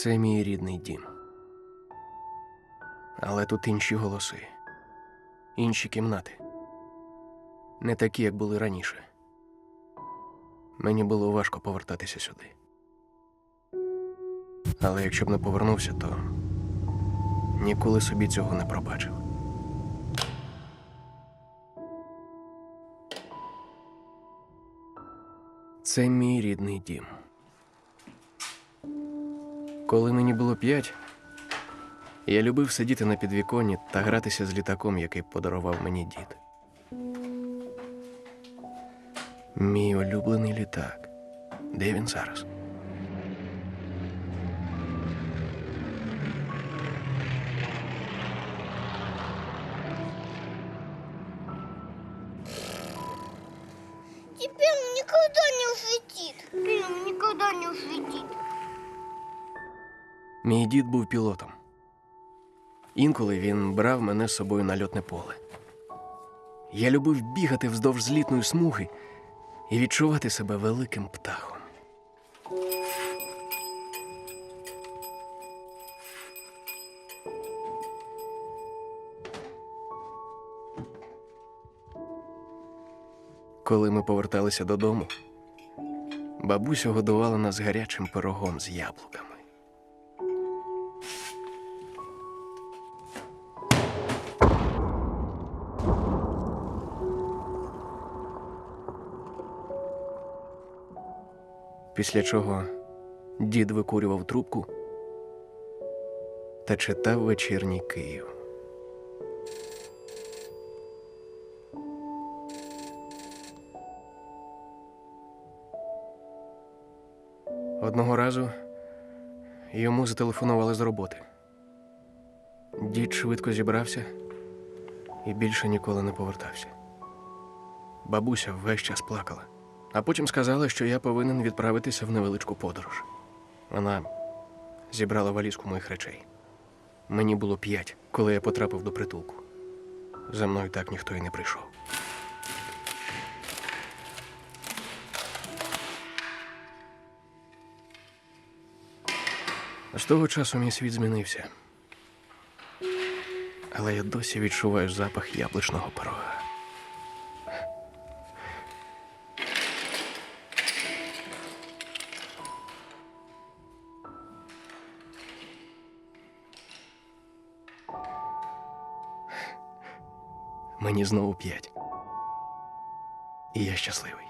Це мій рідний дім. Але тут інші голоси, інші кімнати. Не такі, як були раніше. Мені було важко повертатися сюди. Але якщо б не повернувся, то ніколи собі цього не пробачив. Це мій рідний дім. Коли мені було п'ять, я любив сидіти на підвіконні та гратися з літаком, який подарував мені дід. Мій улюблений літак. Де він зараз? Теперь он не улетит. Теперь он не улетит. Мій дід був пілотом. Інколи він брав мене з собою на льотне поле. Я любив бігати вздовж злітної смуги і відчувати себе великим птахом. Коли ми поверталися додому, бабуся годувала нас гарячим пирогом з яблуками. Після чого дід викурював трубку та читав вечірній Київ. Одного разу йому зателефонували з роботи. Дід швидко зібрався і більше ніколи не повертався. Бабуся весь час плакала, а потім сказала, що я повинен відправитися в невеличку подорож. Вона зібрала валізку моїх речей. Мені було п'ять, коли я потрапив до притулку. За мною так ніхто і не прийшов. З того часу мій світ змінився. Але я досі відчуваю запах яблучного пирога. Мені знову п'ять. І я щасливий.